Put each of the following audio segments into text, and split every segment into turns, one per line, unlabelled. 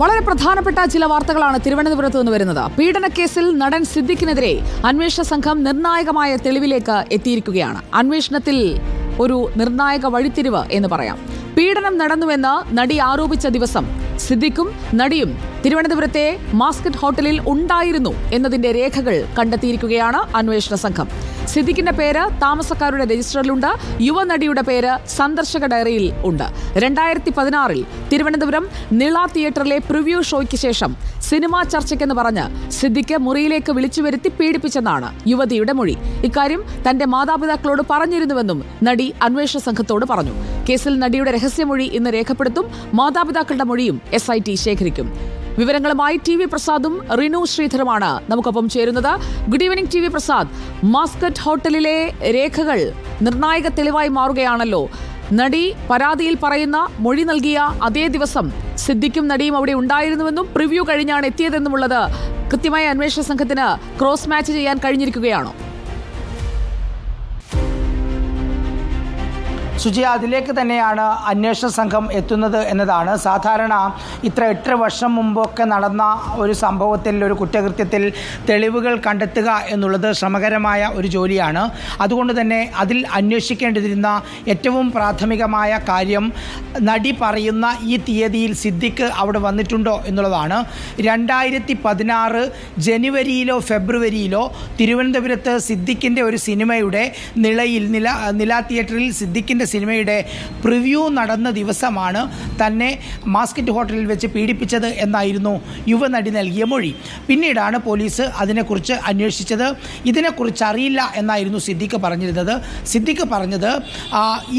വളരെ പ്രധാനപ്പെട്ട ചില വാർത്തകളാണ് തിരുവനന്തപുരത്ത് നിന്ന് വരുന്നത്. പീഡനക്കേസിൽ നടൻ സിദ്ദിഖിനെതിരെ അന്വേഷണ സംഘം നിർണായകമായ തെളിവിലേക്ക് എത്തിയിരിക്കുകയാണ്. അന്വേഷണത്തിൽ ഒരു നിർണായക വഴിത്തിരിവ് എന്ന് പറയാം. പീഡനം നടന്നുവെന്ന് നടി ആരോപിച്ച ദിവസം സിദ്ദിഖും നടിയും തിരുവനന്തപുരത്തെ മാസ്കറ്റ് ഹോട്ടലിൽ ഉണ്ടായിരുന്നു എന്നതിന്റെ രേഖകൾ കണ്ടെത്തിയിരിക്കുകയാണ് അന്വേഷണ സംഘം. സിദ്ദിഖിന്റെ പേര് താമസക്കാരുടെ രജിസ്റ്ററിലുണ്ട്. യുവനടിയുടെ പേര് സന്ദർശക ഡയറിയിൽ ഉണ്ട്. രണ്ടായിരത്തി പതിനാറിൽ തിരുവനന്തപുരം നിള തിയേറ്ററിലെ പ്രിവ്യൂ ഷോയ്ക്ക് ശേഷം സിനിമാ ചർച്ചയ്ക്കെന്ന് പറഞ്ഞ് സിദ്ദിഖ് മുറിയിലേക്ക് വിളിച്ചു വരുത്തി പീഡിപ്പിച്ചെന്നാണ് യുവതിയുടെ മൊഴി. ഇക്കാര്യം തന്റെ മാതാപിതാക്കളോട് പറഞ്ഞിരുന്നുവെന്നും നടി അന്വേഷണ സംഘത്തോട് പറഞ്ഞു. കേസിൽ നടിയുടെ രഹസ്യമൊഴി ഇന്ന് രേഖപ്പെടുത്തും മാതാപിതാക്കളുടെ മൊഴിയും എസ് ശേഖരിക്കും. വിവരങ്ങളുമായി ടി വി പ്രസാദും റിനു ശ്രീധറുമാണ് നമുക്കൊപ്പം ചേരുന്നത്. Good evening T V Prasad. Mascot ഹോട്ടലിലെ രേഖകൾ നിർണായക തെളിവായി മാറുകയാണല്ലോ. നടി പരാതിയിൽ പറയുന്ന മൊഴി നൽകിയ അതേ ദിവസം സിദ്ദിഖും നടിയും അവിടെ ഉണ്ടായിരുന്നുവെന്നും പ്രിവ്യൂ കഴിഞ്ഞാണ് എത്തിയതെന്നുമുള്ളത് കൃത്യമായ അന്വേഷണ സംഘത്തിന് ക്രോസ് മാച്ച് ചെയ്യാൻ കഴിഞ്ഞിരിക്കുകയാണോ?
സുജയ അതിലേക്ക് തന്നെയാണ് അന്വേഷണ സംഘം എത്തുന്നത് എന്നതാണ്. സാധാരണ ഇത്ര എട്ട് വർഷം മുമ്പൊക്കെ നടന്ന ഒരു സംഭവത്തിൽ ഒരു കുറ്റകൃത്യത്തിൽ തെളിവുകൾ കണ്ടെത്തുക എന്നുള്ളത് ശ്രമകരമായ ഒരു ജോലിയാണ്. അതുകൊണ്ട് തന്നെ അതിൽ അന്വേഷിക്കേണ്ടിയിരുന്ന ഏറ്റവും പ്രാഥമികമായ കാര്യം നടി പറയുന്ന ഈ തീയതിയിൽ സിദ്ദിഖ് അവിടെ വന്നിട്ടുണ്ടോ എന്നുള്ളതാണ്. രണ്ടായിരത്തി പതിനാറ് ജനുവരിയിലോ ഫെബ്രുവരിയിലോ തിരുവനന്തപുരത്ത് സിദ്ദിഖിന്റെ ഒരു സിനിമയുടെ നിളയിൽ നില നില തിയേറ്ററിൽ സിദ്ദിഖിന്റെ സിനിമയുടെ പ്രിവ്യൂ നടന്ന ദിവസമാണ് തന്നെ മാസ്കറ്റ് ഹോട്ടലിൽ വെച്ച് പീഡിപ്പിച്ചത് എന്നായിരുന്നു യുവനടി നൽകിയ മൊഴി. പിന്നീടാണ് പോലീസ് അതിനെക്കുറിച്ച് അന്വേഷിച്ചത്. ഇതിനെക്കുറിച്ച് അറിയില്ല എന്നായിരുന്നു സിദ്ദിഖ് പറഞ്ഞിരുന്നത്. സിദ്ദിഖ് പറഞ്ഞത്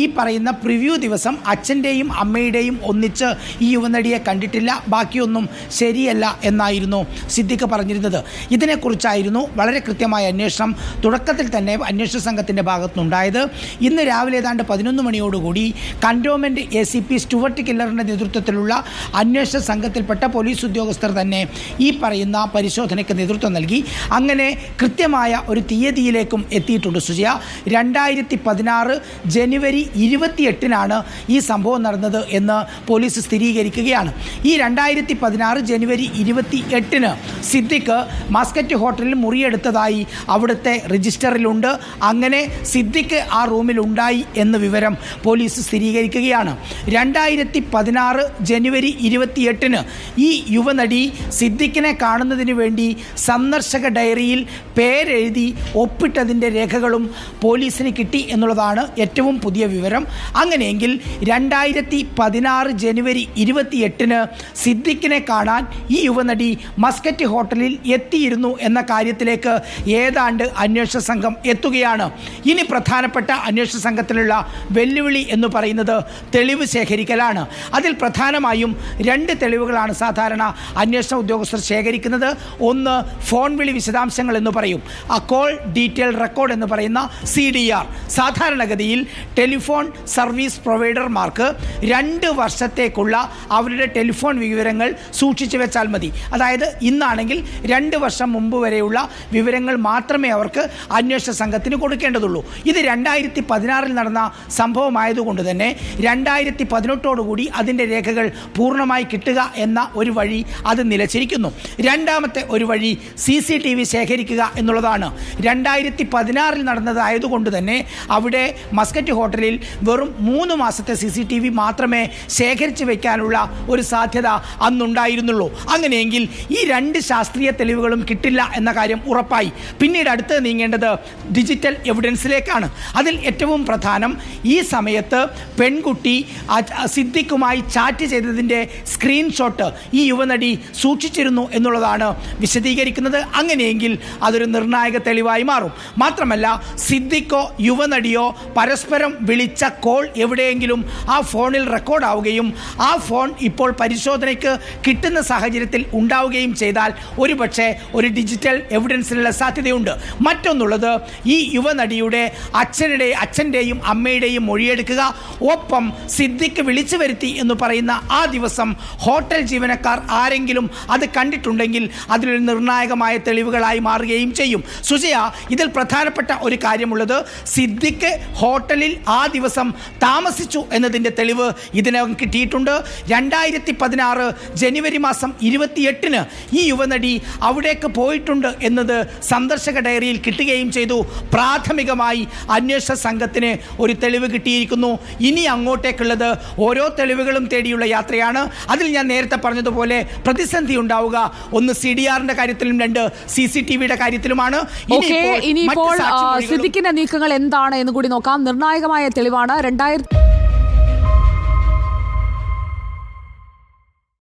ഈ പറയുന്ന പ്രിവ്യൂ ദിവസം അച്ഛന്റെയും അമ്മയുടെയും ഒന്നിച്ച് ഈ യുവനടിയെ കണ്ടിട്ടില്ല ബാക്കിയൊന്നും ശരിയല്ല എന്നായിരുന്നു സിദ്ദിഖ് പറഞ്ഞിരുന്നത്. ഇതിനെക്കുറിച്ചായിരുന്നു വളരെ കൃത്യമായ അന്വേഷണം തുടക്കത്തിൽ തന്നെ അന്വേഷണ സംഘത്തിന്റെ ഭാഗത്തുനിന്നുണ്ടായത്. ഇന്ന് രാവിലെ ഏതാണ്ട് പതിനൊന്ന് മണിയോടുകൂടി cantonment A C P Stuart കില്ലറിന്റെ നേതൃത്വത്തിലുള്ള അന്വേഷണ സംഘത്തിൽപ്പെട്ട പോലീസ് ഉദ്യോഗസ്ഥർ തന്നെ ഈ പറയുന്ന പരിശോധനയ്ക്ക് നേതൃത്വം നൽകി. അങ്ങനെ കൃത്യമായ ഒരു തീയതിയിലേക്കും എത്തിയിട്ടുണ്ട് സുജയ. രണ്ടായിരത്തി പതിനാറ് ജനുവരി ഇരുപത്തിയെട്ടിനാണ് ഈ സംഭവം നടന്നത് എന്ന് പോലീസ് സ്ഥിരീകരിക്കുകയാണ്. ഈ രണ്ടായിരത്തി പതിനാറ് ജനുവരി ഇരുപത്തി എട്ടിന് സിദ്ദിഖ് മാസ്കറ്റ് ഹോട്ടലിൽ മുറിയെടുത്തതായി അവിടുത്തെ രജിസ്റ്ററിലുണ്ട്. അങ്ങനെ സിദ്ദിഖ് ആ റൂമിലുണ്ടായി എന്ന് എന്ന വിവരം പോലീസ് സ്ഥിരീകരിക്കുകയാണ്. രണ്ടായിരത്തി പതിനാറ് ജനുവരി ഇരുപത്തിയെട്ടിന് ഈ യുവനടി സിദ്ദിഖിനെ കാണുന്നതിന് വേണ്ടി സന്ദർശക ഡയറിയിൽ പേരെഴുതി ഒപ്പിട്ടതിന്റെ രേഖകളും പോലീസിന് കിട്ടി എന്നുള്ളതാണ് ഏറ്റവും പുതിയ വിവരം. അങ്ങനെയെങ്കിൽ രണ്ടായിരത്തി പതിനാറ് ജനുവരി ഇരുപത്തിയെട്ടിന് സിദ്ദിഖിനെ കാണാൻ ഈ യുവനടി മസ്കറ്റ് ഹോട്ടലിൽ എത്തിയിരുന്നു എന്ന കാര്യത്തിലേക്ക് ഏതാണ്ട് അന്വേഷണ സംഘം എത്തുകയാണ്. ഇനി പ്രധാനപ്പെട്ട അന്വേഷണ സംഘത്തിലുള്ള വെല്ലുവിളി എന്ന് പറയുന്നത് തെളിവ് ശേഖരിക്കലാണ്. അതിൽ പ്രധാനമായും രണ്ട് തെളിവുകളാണ് സാധാരണ അന്വേഷണ ഉദ്യോഗസ്ഥർ ശേഖരിക്കുന്നത്. ഒന്ന് ഫോൺ വിളി വിശദാംശങ്ങൾ എന്ന് പറയും. ആ കോൾ ഡീറ്റെയിൽ റെക്കോർഡ് എന്ന് പറയുന്ന സി ഡി ആർ. സാധാരണഗതിയിൽ ടെലിഫോൺ സർവീസ് പ്രൊവൈഡർമാർക്ക് രണ്ട് വർഷത്തേക്കുള്ള അവരുടെ ടെലിഫോൺ വിവരങ്ങൾ സൂക്ഷിച്ചു വെച്ചാൽ മതി. അതായത് ഇന്നാണെങ്കിൽ രണ്ട് വർഷം മുമ്പ് വരെയുള്ള വിവരങ്ങൾ മാത്രമേ അവർക്ക് അന്വേഷണ സംഘത്തിന് കൊടുക്കേണ്ടതുള്ളൂ. ഇത് രണ്ടായിരത്തി പതിനാറിൽ നടന്ന സംഭവമായതുകൊണ്ട് തന്നെ രണ്ടായിരത്തി പതിനെട്ടോടുകൂടി അതിന്റെ രേഖകൾ പൂർണമായി കിട്ടുക എന്ന ഒരു വഴി അത് നിലച്ചിരിക്കുന്നു. രണ്ടാമത്തെ ഒരു വഴി സി സി ടി വി ശേഖരിക്കുക എന്നുള്ളതാണ്. രണ്ടായിരത്തി പതിനാറിൽ നടന്നതായതുകൊണ്ട് തന്നെ അവിടെ മസ്കറ്റ് ഹോട്ടലിൽ വെറും മൂന്ന് മാസത്തെ സി സി ടി വി മാത്രമേ ശേഖരിച്ച് വയ്ക്കാനുള്ള ഒരു സാധ്യത അന്നുണ്ടായിരുന്നുള്ളൂ. അങ്ങനെയെങ്കിൽ ഈ രണ്ട് ശാസ്ത്രീയ തെളിവുകളും കിട്ടില്ല എന്ന കാര്യം ഉറപ്പായി. പിന്നീട് അടുത്ത് നീങ്ങേണ്ടത് ഡിജിറ്റൽ എവിഡൻസിലേക്കാണ്. അതിൽ ഏറ്റവും പ്രധാനം ഈ സമയത്ത് പെൺകുട്ടി സിദ്ദിഖുമായി ചാറ്റ് ചെയ്തതിന്റെ സ്ക്രീൻഷോട്ട് ഈ യുവനടി സൂക്ഷിച്ചിരുന്നു എന്നുള്ളതാണ് വിശദീകരിക്കുന്നത്. അങ്ങനെയെങ്കിൽ അതൊരു നിർണായക തെളിവായി മാറും. മാത്രമല്ല സിദ്ദിഖോ യുവനടിയോ പരസ്പരം വിളിച്ച കോൾ എവിടെയെങ്കിലും ആ ഫോണിൽ റെക്കോർഡ് ആവുകയും ആ ഫോൺ ഇപ്പോൾ പരിശോധനയ്ക്ക് കിട്ടുന്ന സാഹചര്യത്തിൽ ഉണ്ടാവുകയും ചെയ്താൽ ഒരുപക്ഷെ ഒരു ഡിജിറ്റൽ എവിഡൻസിനുള്ള സാധ്യതയുണ്ട്. മറ്റൊന്നുള്ളത് ഈ യുവനടിയുടെ അച്ഛനുടെ അച്ഛന്റെയും അമ്മയുടെയും മൊഴിയെടുക്കുക. ഒപ്പം സിദ്ദിഖ് വിളിച്ചു വരുത്തി എന്ന് പറയുന്ന ആ ദിവസം ഹോട്ടൽ ജീവനക്കാർ ആരെങ്കിലും അത് കണ്ടിട്ടുണ്ടെങ്കിൽ അതിലൊരു നിർണായകമായ തെളിവുകളായി മാറുകയും ചെയ്യും. സുജയ ഇതിൽ പ്രധാനപ്പെട്ട ഒരു കാര്യമുള്ളത് സിദ്ദിഖ് ഹോട്ടലിൽ ആ ദിവസം താമസിച്ചു എന്നതിന്റെ തെളിവ് ഇതിനകം കിട്ടിയിട്ടുണ്ട്. രണ്ടായിരത്തി പതിനാറ് ജനുവരി മാസം ഇരുപത്തിയെട്ടിന് ഈ യുവനടി അവിടേക്ക് പോയിട്ടുണ്ട് എന്നത് സന്ദർശക ഡയറിയിൽ കിട്ടുകയും ചെയ്തു. പ്രാഥമികമായി അന്വേഷണ സംഘത്തിന് ഒരു തെളിവ് കിട്ടിയിരിക്കുന്നു. ഇനി അങ്ങോട്ടേക്കുള്ളത് ഓരോ തെളിവുകളും തേടിയുള്ള യാത്രയാണ്. അതിൽ ഞാൻ നേരത്തെ പറഞ്ഞതുപോലെ പ്രതിസന്ധി ഉണ്ടാവുക. ഒന്ന് സി ഡി ആറിന്റെ കാര്യത്തിലും രണ്ട് സി സി ടി വിയുടെ കാര്യത്തിലുമാണ്. ഇനിയിപ്പോൾ
സിദ്ദിഖിന്റെ നീക്കങ്ങൾ എന്താണ് എന്ന് കൂടി നോക്കാം. നിർണായകമായ തെളിവാണ്. രണ്ടായിരത്തി